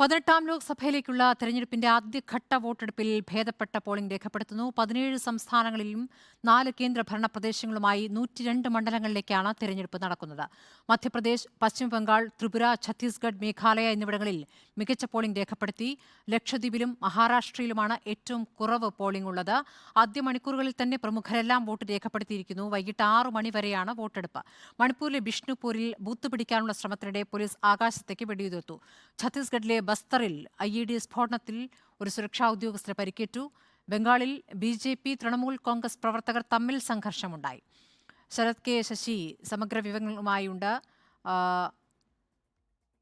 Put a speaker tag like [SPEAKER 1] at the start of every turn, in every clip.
[SPEAKER 1] പതിനെട്ടാം ലോക്സഭയിലേക്കുള്ള തെരഞ്ഞെടുപ്പിന്റെ ആദ്യഘട്ട വോട്ടെടുപ്പിൽ ഭേദപ്പെട്ട പോളിംഗ് രേഖപ്പെടുത്തുന്നു. പതിനേഴ് സംസ്ഥാനങ്ങളിലും നാല് കേന്ദ്രഭരണ പ്രദേശങ്ങളുമായി നൂറ്റിരണ്ട് മണ്ഡലങ്ങളിലേക്കാണ് തെരഞ്ഞെടുപ്പ് നടക്കുന്നത്. മധ്യപ്രദേശ് പശ്ചിമബംഗാൾ ത്രിപുര ഛത്തീസ്ഗഡ് മേഘാലയ എന്നിവിടങ്ങളിൽ മികച്ച പോളിംഗ് രേഖപ്പെടുത്തി. ലക്ഷദ്വീപിലും മഹാരാഷ്ട്രയിലുമാണ് ഏറ്റവും കുറവ് പോളിംഗ് ഉള്ളത്. ആദ്യ മണിക്കൂറുകളിൽ തന്നെ പ്രമുഖരെല്ലാം വോട്ട് രേഖപ്പെടുത്തിയിരിക്കുന്നു. വൈകിട്ട് ആറു മണിവരെയാണ് വോട്ടെടുപ്പ്. മണിപ്പൂരിലെ ബിഷ്ണുപൂരിൽ ബൂത്ത് പിടിക്കാനുള്ള ശ്രമത്തിനിടെ പോലീസ് ആകാശത്തേക്ക് വെടിയുതിർത്തു. ഛത്തീസ്ഗഡിലെ ബസ്തറിൽ ഐ ഇ ഡി സ്ഫോടനത്തിൽ ഒരു സുരക്ഷാ ഉദ്യോഗസ്ഥരെ പരിക്കേറ്റു. ബംഗാളിൽ B J P Trinamool Congress പ്രവർത്തകർ തമ്മിൽ സംഘർഷമുണ്ടായി. ശരത് കെ ശശി സമഗ്ര വിവരങ്ങളുമായുണ്ട്.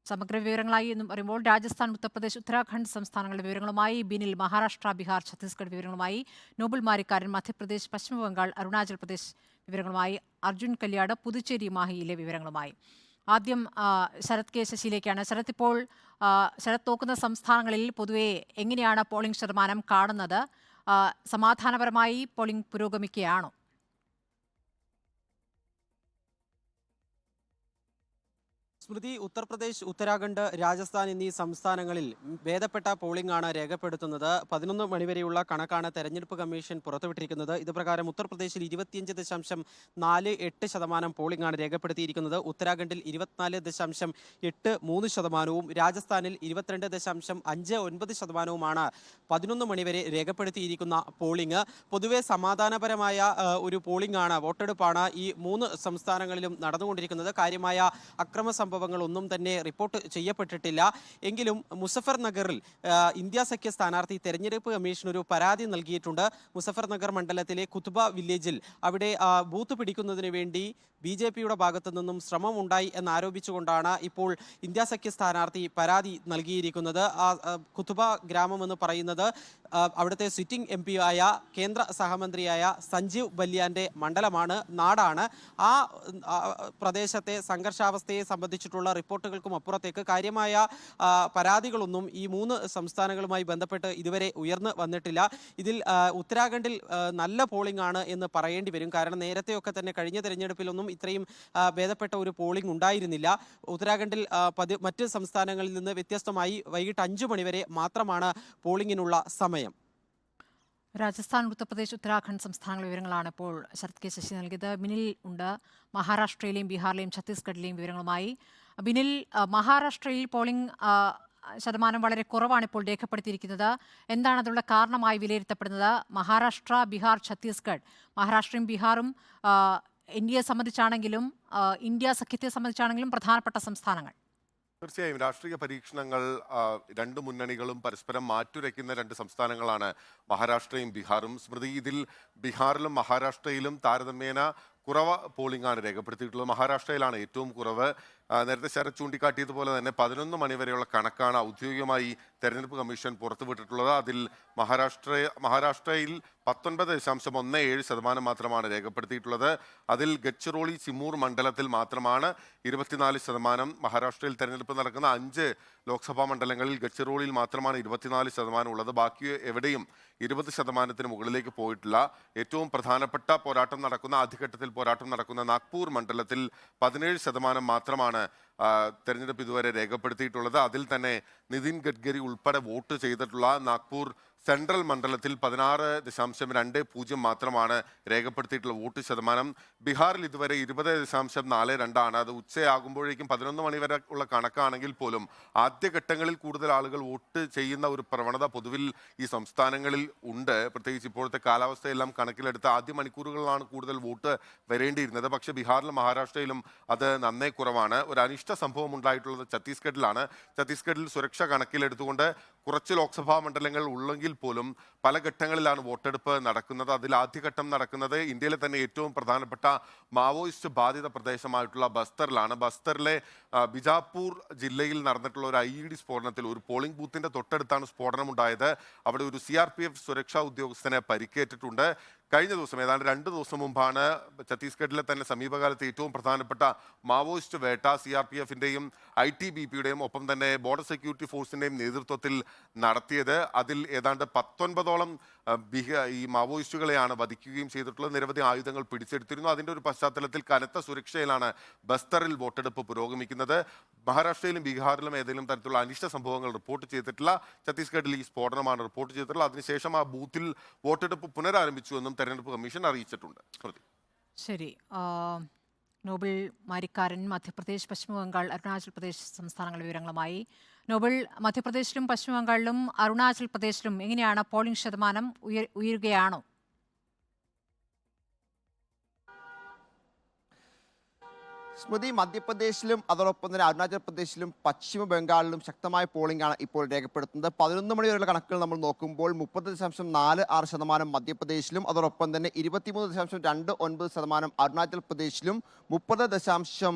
[SPEAKER 1] സമഗ്ര വിവരങ്ങളായി എന്ന് പറയുമ്പോൾ രാജസ്ഥാൻ ഉത്തർപ്രദേശ് ഉത്തരാഖണ്ഡ് സംസ്ഥാനങ്ങളുടെ വിവരങ്ങളുമായി ബിനിൽ മഹാരാഷ്ട്ര ബീഹാർ ഛത്തീസ്ഗഡ് വിവരങ്ങളുമായി നോബൽ മാരിക്കാരൻ മധ്യപ്രദേശ് പശ്ചിമബംഗാൾ അരുണാചൽ പ്രദേശ് വിവരങ്ങളുമായി അർജുൻ കല്യാട് പുതുച്ചേരി മാഹിയിലെ വിവരങ്ങളുമായി. ആദ്യം ശരത് കെ ശശിയിലേക്കാണ്. ശരത് ഇപ്പോൾ ശരത് നോക്കുന്ന സംസ്ഥാനങ്ങളിൽ പൊതുവെ എങ്ങനെയാണ് പോളിംഗ് ശതമാനം കാണുന്നത്? സമാധാനപരമായി പോളിംഗ് പുരോഗമിക്കുകയാണോ?
[SPEAKER 2] സ്മൃതി ഉത്തർപ്രദേശ് ഉത്തരാഖണ്ഡ് രാജസ്ഥാൻ എന്നീ സംസ്ഥാനങ്ങളിൽ ഭേദപ്പെട്ട പോളിംഗ് ആണ് രേഖപ്പെടുത്തുന്നത്. പതിനൊന്ന് മണിവരെയുള്ള കണക്കാണ് തെരഞ്ഞെടുപ്പ് കമ്മീഷൻ പുറത്തുവിട്ടിരിക്കുന്നത്. ഇതുപ്രകാരം ഉത്തർപ്രദേശിൽ ഇരുപത്തിയഞ്ച് ദശാംശം നാല് എട്ട് ശതമാനം പോളിംഗ് ആണ് രേഖപ്പെടുത്തിയിരിക്കുന്നത്. ഉത്തരാഖണ്ഡിൽ ഇരുപത്തിനാല് ദശാംശം എട്ട് മൂന്ന് ശതമാനവും രാജസ്ഥാനിൽ ഇരുപത്തിരണ്ട് ദശാംശം അഞ്ച് ഒൻപത് ശതമാനവുമാണ് പതിനൊന്ന് മണിവരെ രേഖപ്പെടുത്തിയിരിക്കുന്ന പോളിംഗ് പൊതുവെ സമാധാനപരമായ ഒരു പോളിംഗ് ആണ് വോട്ടെടുപ്പാണ് ഈ മൂന്ന് സംസ്ഥാനങ്ങളിലും നടന്നുകൊണ്ടിരിക്കുന്നത്. കാര്യമായ അക്രമ സംഭവങ്ങളൊന്നും തന്നെ റിപ്പോർട്ട് ചെയ്യപ്പെട്ടിട്ടില്ല. എങ്കിലും മുസഫർ നഗറിൽ ഇന്ത്യ സഖ്യ സ്ഥാനാർത്ഥി തെരഞ്ഞെടുപ്പ് കമ്മീഷൻ ഒരു പരാതി നൽകിയിട്ടുണ്ട്. മുസഫർ നഗർ മണ്ഡലത്തിലെ കുത്തുബ വില്ലേജിൽ അവിടെ ബൂത്ത് പിടിക്കുന്നതിന് വേണ്ടി ബി ജെ പിയുടെ ഭാഗത്തു നിന്നും ശ്രമമുണ്ടായി എന്നാരോപിച്ചുകൊണ്ടാണ് ഇപ്പോൾ ഇന്ത്യ സഖ്യ സ്ഥാനാർത്ഥി പരാതി നൽകിയിരിക്കുന്നത്. കുത്തുബ ഗ്രാമം എന്ന് പറയുന്നത് അവിടുത്തെ സിറ്റിംഗ് എം പിയായ കേന്ദ്ര സഹമന്ത്രിയായ സഞ്ജീവ് ബല്യാന്റെ മണ്ഡലമാണ് നാടാണ്. ആ പ്രദേശത്തെ സംഘർഷാവസ്ഥയെ സംബന്ധിച്ചിട്ടുള്ള റിപ്പോർട്ടുകൾക്കും അപ്പുറത്തേക്ക് കാര്യമായ പരാതികളൊന്നും ഈ മൂന്ന് സംസ്ഥാനങ്ങളുമായി ബന്ധപ്പെട്ട് ഇതുവരെ ഉയർന്നു വന്നിട്ടില്ല. ഇതിൽ ഉത്തരാഖണ്ഡിൽ നല്ല പോളിംഗ് ആണ് എന്ന് പറയേണ്ടി വരും. കാരണം നേരത്തെയൊക്കെ തന്നെ കഴിഞ്ഞ തെരഞ്ഞെടുപ്പിലൊന്നും ഇത്രയും ഭേദപ്പെട്ട ഒരു പോളിംഗ് ഉണ്ടായിരുന്നില്ല. ഉത്തരാഖണ്ഡിൽ മറ്റ് സംസ്ഥാനങ്ങളിൽ നിന്ന് വ്യത്യസ്തമായി വൈകിട്ട് അഞ്ചു മണിവരെ മാത്രമാണ് പോളിംഗിനുള്ള സമയം.
[SPEAKER 1] രാജസ്ഥാൻ ഉത്തർപ്രദേശ് ഉത്തരാഖണ്ഡ് സംസ്ഥാനങ്ങളുടെ വിവരങ്ങളാണ് ഇപ്പോൾ ശരത് കെ ശശി നൽകിയത്. ബിനിൽ ഉണ്ട്. മഹാരാഷ്ട്രയിലെയും ബീഹാറിലെയും ഛത്തീസ്ഗഡിലെയും വിവരങ്ങളുമായി. ബിനിൽ മഹാരാഷ്ട്രയിൽ പോളിംഗ് ശതമാനം വളരെ കുറവാണ് ഇപ്പോൾ രേഖപ്പെടുത്തിയിരിക്കുന്നത്. എന്താണ് അതിനുള്ള കാരണമായി വിലയിരുത്തപ്പെടുന്നത്? മഹാരാഷ്ട്ര ബീഹാർ ഛത്തീസ്ഗഡ്. മഹാരാഷ്ട്രയും ബീഹാറും ആ, ഇന്ത്യയെ സംബന്ധിച്ചാണെങ്കിലും ഇന്ത്യ സഖ്യത്തെ സംബന്ധിച്ചാണെങ്കിലും പ്രധാനപ്പെട്ട സംസ്ഥാനങ്ങൾ.
[SPEAKER 3] തീർച്ചയായും രാഷ്ട്രീയ പരീക്ഷണങ്ങൾ രണ്ട് മുന്നണികളും പരസ്പരം മാറ്റുരയ്ക്കുന്ന രണ്ട് സംസ്ഥാനങ്ങളാണ് മഹാരാഷ്ട്രയും ബീഹാറും. സ്മൃതി ഇതിൽ ബീഹാറിലും മഹാരാഷ്ട്രയിലും താരതമ്യേന കുറവ് പോളിംഗ് ആണ് രേഖപ്പെടുത്തിയിട്ടുള്ളത്. മഹാരാഷ്ട്രയിലാണ് ഏറ്റവും കുറവ്. നേരത്തെ ശരത് ചൂണ്ടിക്കാട്ടിയതുപോലെ തന്നെ പതിനൊന്ന് മണിവരെയുള്ള കണക്കാണ് ഔദ്യോഗികമായി തെരഞ്ഞെടുപ്പ് കമ്മീഷൻ പുറത്തുവിട്ടിട്ടുള്ളത്. അതിൽ മഹാരാഷ്ട്ര മഹാരാഷ്ട്രയിൽ പത്തൊൻപത് ദശാംശം ഒന്ന് ഏഴ് ശതമാനം മാത്രമാണ് രേഖപ്പെടുത്തിയിട്ടുള്ളത്. അതിൽ ഗച്ചിറോളി സിമൂർ മണ്ഡലത്തിൽ മാത്രമാണ് ഇരുപത്തിനാല് ശതമാനം മഹാരാഷ്ട്രയിൽ തെരഞ്ഞെടുപ്പ് നടക്കുന്ന അഞ്ച് ലോക്സഭാ മണ്ഡലങ്ങളിൽ ഗച്ചിറോളിയിൽ മാത്രമാണ് ഇരുപത്തിനാല് ശതമാനം ഉള്ളത്. ബാക്കി എവിടെയും ഇരുപത് ശതമാനത്തിന് മുകളിലേക്ക് പോയിട്ടില്ല. ഏറ്റവും പ്രധാനപ്പെട്ട പോരാട്ടം നടക്കുന്ന ആദ്യഘട്ടത്തിൽ പോരാട്ടം നടക്കുന്ന നാഗ്പൂർ മണ്ഡലത്തിൽ പതിനേഴ് ശതമാനം മാത്രമാണ് ആ, തെരഞ്ഞെടുപ്പ് ഇതുവരെ രേഖപ്പെടുത്തിയിട്ടുള്ളത്. അതിൽ തന്നെ നിതിൻ ഗഡ്കരി ഉൾപ്പെടെ വോട്ട് ചെയ്തിട്ടുള്ള നാഗ്പൂർ സെൻട്രൽ മണ്ഡലത്തിൽ പതിനാറ് ദശാംശം രണ്ട് പൂജ്യം മാത്രമാണ് രേഖപ്പെടുത്തിയിട്ടുള്ള വോട്ട് ശതമാനം. ബീഹാറിൽ ഇതുവരെ ഇരുപത് ദശാംശം നാല് രണ്ടാണ്. അത് ഉച്ചയാകുമ്പോഴേക്കും പതിനൊന്ന് മണി വരെ ഉള്ള കണക്കാണെങ്കിൽ പോലും ആദ്യഘട്ടങ്ങളിൽ കൂടുതൽ ആളുകൾ വോട്ട് ചെയ്യുന്ന ഒരു പ്രവണത പൊതുവിൽ ഈ സംസ്ഥാനങ്ങളിൽ ഉണ്ട്. പ്രത്യേകിച്ച് ഇപ്പോഴത്തെ കാലാവസ്ഥയെല്ലാം കണക്കിലെടുത്ത് ആദ്യ മണിക്കൂറുകളിലാണ് കൂടുതൽ വോട്ട് വരേണ്ടിയിരുന്നത്. പക്ഷെ ബീഹാറിലും മഹാരാഷ്ട്രയിലും അത് നന്നേ കുറവാണ്. ഒരു അനിഷ്ട സംഭവം ഉണ്ടായിട്ടുള്ളത് ഛത്തീസ്ഗഡിലാണ്. ഛത്തീസ്ഗഡിൽ സുരക്ഷ കണക്കിലെടുത്തുകൊണ്ട് കുറച്ച് ലോക്സഭാ മണ്ഡലങ്ങൾ ഉള്ളെങ്കിൽ പോലും പല ഘട്ടങ്ങളിലാണ് വോട്ടെടുപ്പ് നടക്കുന്നത്. അതിൽ ആദ്യഘട്ടം നടക്കുന്നത് ഇന്ത്യയിലെ തന്നെ ഏറ്റവും പ്രധാനപ്പെട്ട മാവോയിസ്റ്റ് ബാധിത പ്രദേശമായിട്ടുള്ള ബസ്തറിലാണ്. ബസ്തറിലെ ബിജാപൂർ ജില്ലയിൽ നടന്നിട്ടുള്ള ഒരു ഐ ഇ ഡി സ്ഫോടനത്തിൽ ഒരു പോളിംഗ് ബൂത്തിന്റെ തൊട്ടടുത്താണ് സ്ഫോടനം ഉണ്ടായത് അവിടെ ഒരു സി ആർ പി എഫ് സുരക്ഷാ ഉദ്യോഗസ്ഥനെ പരിക്കേറ്റിട്ടുണ്ട്. കഴിഞ്ഞ ദിവസം ഏതാണ്ട് രണ്ട് ദിവസം മുമ്പാണ് ഛത്തീസ്ഗഡിലെ തന്നെ സമീപകാലത്ത് ഏറ്റവും പ്രധാനപ്പെട്ട മാവോയിസ്റ്റ് വേട്ട സി ആർ പി എഫിന്റെയും ഐ ടി ബി പിയുടെയും ഒപ്പം തന്നെ ബോർഡർ സെക്യൂരിറ്റി ഫോഴ്സിന്റെയും നേതൃത്വത്തിൽ നടത്തിയത്. അതിൽ ഏതാണ്ട് പത്തൊൻപതോളം ഈ മാവോയിസ്റ്റുകളെയാണ് വധിക്കുകയും ചെയ്തിട്ടുള്ളത്. നിരവധി ആയുധങ്ങൾ പിടിച്ചെടുത്തിരുന്നു. അതിന്റെ ഒരു പശ്ചാത്തലത്തിൽ കനത്ത സുരക്ഷയിലാണ് ബസ്തറിൽ വോട്ടെടുപ്പ് പുരോഗമിക്കുന്നത്. മഹാരാഷ്ട്രയിലും ബീഹാറിലും ഏതെങ്കിലും തരത്തിലുള്ള അനിഷ്ട സംഭവങ്ങൾ റിപ്പോർട്ട് ചെയ്തിട്ടില്ല. ഛത്തീസ്ഗഡിൽ ഈ സ്ഫോടനമാണ് റിപ്പോർട്ട് ചെയ്തിട്ടുള്ളത്. അതിനുശേഷം ആ ബൂത്തിൽ വോട്ടെടുപ്പ് പുനരാരംഭിച്ചു എന്നും തെരഞ്ഞെടുപ്പ് കമ്മീഷൻ അറിയിച്ചിട്ടുണ്ട്.
[SPEAKER 1] ശരി. നോബൽ മാരിക്കാരൻ മധ്യപ്രദേശ് പശ്ചിമ ബംഗാൾ അരുണാചൽ പ്രദേശ് സംസ്ഥാനങ്ങളുടെ വിവരങ്ങളുമായി. നോബൽ മധ്യപ്രദേശിലും പശ്ചിമ ബംഗാളിലും അരുണാചൽ പ്രദേശിലും എങ്ങനെയാണ് പോളിംഗ് ശതമാനം ഉയരുകയാണോ?
[SPEAKER 4] സ്മൃതി മധ്യപ്രദേശിലും അതോടൊപ്പം തന്നെ അരുണാചൽ പ്രദേശിലും പശ്ചിമ ബംഗാളിലും ശക്തമായ പോളിംഗ് ആണ് ഇപ്പോൾ രേഖപ്പെടുത്തുന്നത്. പതിനൊന്ന് മണി വരെയുള്ള കണക്കുകൾ നമ്മൾ നോക്കുമ്പോൾ മുപ്പത് ദശാംശം നാല് ആറ് ശതമാനം മധ്യപ്രദേശിലും അതോടൊപ്പം തന്നെ ഇരുപത്തിമൂന്ന് ദശാംശം രണ്ട് ഒൻപത് ശതമാനം അരുണാചൽ പ്രദേശിലും മുപ്പത് ദശാംശം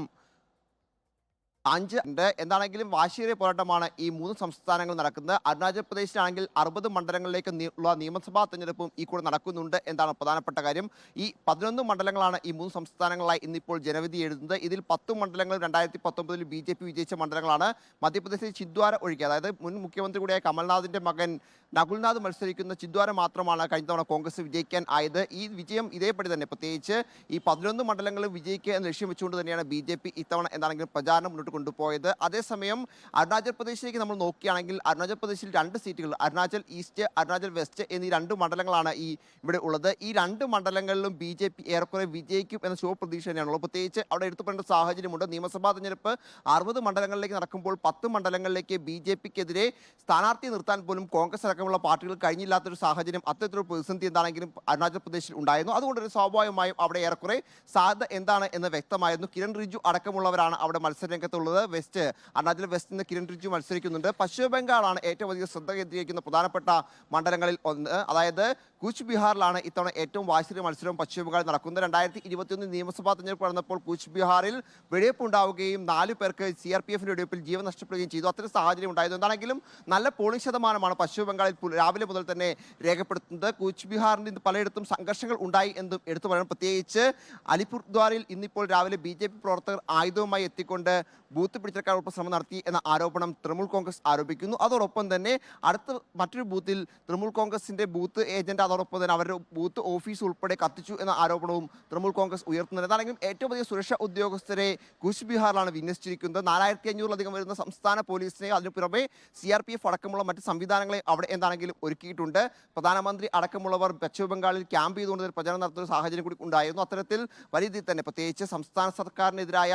[SPEAKER 4] അഞ്ച് ഉണ്ട്. എന്താണെങ്കിലും വാശിയേറിയ പോരാട്ടമാണ് ഈ മൂന്ന് സംസ്ഥാനങ്ങൾ നടക്കുന്നത്. അരുണാചൽ പ്രദേശിലാണെങ്കിൽ അറുപത് മണ്ഡലങ്ങളിലേക്ക് ഉള്ള നിയമസഭാ തെരഞ്ഞെടുപ്പും ഈ കൂടെ നടക്കുന്നുണ്ട് എന്നാണ് പ്രധാനപ്പെട്ട കാര്യം. ഈ പതിനൊന്ന് മണ്ഡലങ്ങളാണ് ഈ മൂന്ന് സംസ്ഥാനങ്ങളായി ഇന്നിപ്പോൾ ജനവിധി എഴുതുന്നത്. ഇതിൽ പത്ത് മണ്ഡലങ്ങൾ രണ്ടായിരത്തി പത്തൊമ്പതിൽ ബി ജെ പി വിജയിച്ച മണ്ഡലങ്ങളാണ്. മധ്യപ്രദേശിൽ ചിദ്വാര ഒഴികെ അതായത് മുൻ മുഖ്യമന്ത്രി കൂടിയായ കമൽനാഥിന്റെ മകൻ നകുൽനാഥ് മത്സരിക്കുന്ന ചിദ്വാര മാത്രമാണ് കഴിഞ്ഞ തവണ കോൺഗ്രസ് വിജയിക്കാൻ ആയത്. ഈ വിജയം ഇതേപടി തന്നെ. പ്രത്യേകിച്ച് ഈ പതിനൊന്ന് മണ്ഡലങ്ങളും വിജയിക്കുക എന്ന ലക്ഷ്യം വെച്ചുകൊണ്ട് തന്നെയാണ് ബി ജെ പി ഇത്തവണ എന്താണെങ്കിലും പ്രചാരണം മുന്നോട്ട് കൊണ്ടുപോയത്. അതേസമയം അരുണാചൽ പ്രദേശിലേക്ക് നമ്മൾ നോക്കുകയാണെങ്കിൽ അരുണാചൽ പ്രദേശിൽ രണ്ട് സീറ്റുകൾ അരുണാചൽ ഈസ്റ്റ് അരുണാചൽ വെസ്റ്റ് എന്നീ രണ്ട് മണ്ഡലങ്ങളാണ് ഈ ഇവിടെ ഉള്ളത്. ഈ രണ്ട് മണ്ഡലങ്ങളിലും ബി ജെ പി ഏറെക്കുറെ വിജയിക്കും എന്ന ശുഭ പ്രതീക്ഷ തന്നെയാണുള്ളത്. പ്രത്യേകിച്ച് അവിടെ എടുത്തു പറയേണ്ട സാഹചര്യമുണ്ട്. നിയമസഭാ തെരഞ്ഞെടുപ്പ് അറുപത് മണ്ഡലങ്ങളിലേക്ക് നടക്കുമ്പോൾ പത്ത് മണ്ഡലങ്ങളിലേക്ക് ബി ജെ പിക്കെതിരെ സ്ഥാനാർത്ഥി നിർത്താൻ പോലും കോൺഗ്രസ് അടക്കമുള്ള പാർട്ടികൾ കഴിഞ്ഞില്ലാത്തൊരു സാഹചര്യം അത്തരത്തിലൊരു പ്രതിസന്ധി എന്താണെങ്കിലും അരുണാചൽ പ്രദേശിൽ ഉണ്ടായിരുന്നു. അതുകൊണ്ട് ഒരു സ്വാഭാവികമായും അവിടെ ഏറെക്കുറെ സാധ്യത എന്താണ് എന്ന് വ്യക്തമായിരുന്നു. കിരൺ റിജു അടക്കമുള്ളവരാണ് അവിടെ മത്സരരംഗത്തുള്ളത്. വെസ്റ്റ് അരുണാചൽ വെസ്റ്റ് നിന്ന് കിരൺ റിജു മത്സരിക്കുന്നുണ്ട്. പശ്ചിമ ബംഗാളാണ് ഏറ്റവും അധികം ശ്രദ്ധ കേന്ദ്രീകരിക്കുന്ന പ്രധാനപ്പെട്ട മണ്ഡലങ്ങളിൽ ഒന്ന്. അതായത് കൂച്ച് ബിഹാറിലാണ് ഇത്തവണ ഏറ്റവും വാശിയ മത്സരം പശ്ചിമ ബംഗാളിൽ നടക്കുന്നത്. രണ്ടായിരത്തി ഇരുപത്തിയൊന്ന് നിയമസഭാ തെരഞ്ഞെടുപ്പ് നടന്നപ്പോൾ കൂച്ച് ബിഹാറിൽ വെടിവെപ്പ് ഉണ്ടാവുകയും നാല് പേർക്ക് സി ആർ പി എഫിന്റെ വെടിവെപ്പിൽ ജീവൻ നഷ്ടപ്പെടുകയും ചെയ്തു. അത്തരം സാഹചര്യം ഉണ്ടായത് എന്താണെങ്കിലും നല്ല പോളിംഗ് ശതമാനമാണ് പശ്ചിമ ബംഗാളിൽ രാവിലെ മുതൽ തന്നെ രേഖപ്പെടുത്തുന്നത്. കൂച്ച് ബിഹാറിൽ പലയിടത്തും സംഘർഷങ്ങൾ ഉണ്ടായി എന്നും എടുത്തു പറയണം. പ്രത്യേകിച്ച് അലിപുർദ്വാറിൽ ഇന്നിപ്പോൾ രാവിലെ ബി പ്രവർത്തകർ ആയുധവുമായി എത്തിക്കൊണ്ട് ബൂത്ത് പിടിച്ചെടുക്കാനുള്ള ശ്രമം നടത്തി എന്ന ആരോപണം തൃണമൂൽ കോൺഗ്രസ് ആരോപിക്കുന്നു. അതോടൊപ്പം തന്നെ അടുത്ത മറ്റൊരു ബൂത്തിൽ തൃണമൂൽ കോൺഗ്രസിന്റെ ബൂത്ത് ഏജന്റ് അതോടൊപ്പം തന്നെ അവരുടെ ബൂത്ത് ഓഫീസ് ഉൾപ്പെടെ കത്തിച്ചു എന്ന ആരോപണവും തൃണമൂൽ കോൺഗ്രസ് ഉയർത്തുന്നുണ്ട്. അതാണെങ്കിലും ഏറ്റവും അധികം സുരക്ഷാ ഉദ്യോഗസ്ഥരെ കൂച്ച് ബിഹാറിലാണ് വിന്യസിച്ചിരിക്കുന്നത്. നാലായിരത്തി അഞ്ഞൂറിലധികം വരുന്ന സംസ്ഥാന പോലീസിനെ അതിനു പുറമെ സി ആർ പി എഫ് അടക്കമുള്ള മറ്റ് സംവിധാനങ്ങളെ അവിടെ എന്താണെങ്കിലും ഒരുക്കിയിട്ടുണ്ട്. പ്രധാനമന്ത്രി അടക്കമുള്ളവർ പശ്ചിമ ബംഗാളിൽ ക്യാമ്പ് ചെയ്തുകൊണ്ട് പ്രചരണം നടത്തുന്ന സാഹചര്യം കൂടി ഉണ്ടായിരുന്നു. അത്തരത്തിൽ വലിയ തന്നെ പ്രത്യേകിച്ച് സംസ്ഥാന സർക്കാരിനെതിരായ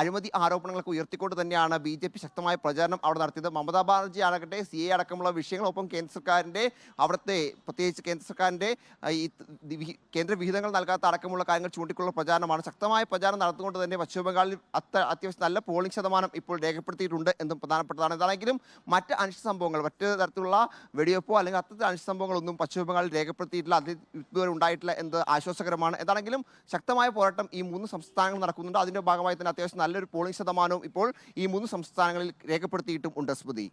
[SPEAKER 4] അഴിമതി ആരോപണങ്ങളൊക്കെ ഉയർത്തിക്കൊണ്ട് തന്നെയാണ് ബി ജെ പി ശക്തമായ പ്രചാരണം അവിടെ നടത്തിയത്. മമതാ ബാനർജി ആകട്ടെ സി എ അടക്കമുള്ള വിഷയങ്ങളൊപ്പം കേന്ദ്ര സർക്കാരിന്റെ അവിടുത്തെ പ്രത്യേകിച്ച് കേന്ദ്ര സർക്കാരിന്റെ ഈ കേന്ദ്ര വിഹിതങ്ങൾ നൽകാത്ത അടക്കമുള്ള കാര്യങ്ങൾ ചൂണ്ടിക്കൊള്ള പ്രചാരണമാണ്. ശക്തമായ പ്രചാരണം നടത്തുകൊണ്ട് തന്നെ പശ്ചിമ ബംഗാളിൽ അത്ര അത്യാവശ്യം നല്ല പോളിംഗ് ശതമാനം ഇപ്പോൾ രേഖപ്പെടുത്തിയിട്ടുണ്ട് എന്നും പ്രധാനപ്പെട്ടതാണ്. എന്താണെങ്കിലും മറ്റ് അനിഷ്ട സംഭവങ്ങൾ മറ്റ് തരത്തിലുള്ള വെടിവെപ്പോ അല്ലെങ്കിൽ അത്തരത്തിൽ അനിഷ്ട സംഭവങ്ങളൊന്നും പശ്ചിമ ബംഗാളിൽ രേഖപ്പെടുത്തിയിട്ടില്ല അത് ഇതുവരെ ഉണ്ടായിട്ടില്ല എന്നത് ആശ്വാസകരമാണ്. എന്താണെങ്കിലും ശക്തമായ പോരാട്ടം ഈ മൂന്ന് സംസ്ഥാനങ്ങൾ നടക്കുന്നുണ്ട്. അതിന്റെ ഭാഗമായി തന്നെ അത്യാവശ്യം നല്ലൊരു പോളിംഗ് ശതമാനവും ഇപ്പോൾ ഈ മൂന്ന് സംസ്ഥാനങ്ങളിൽ രേഖപ്പെടുത്തിയിട്ടും ഉണ്ട് സ്മൃതി.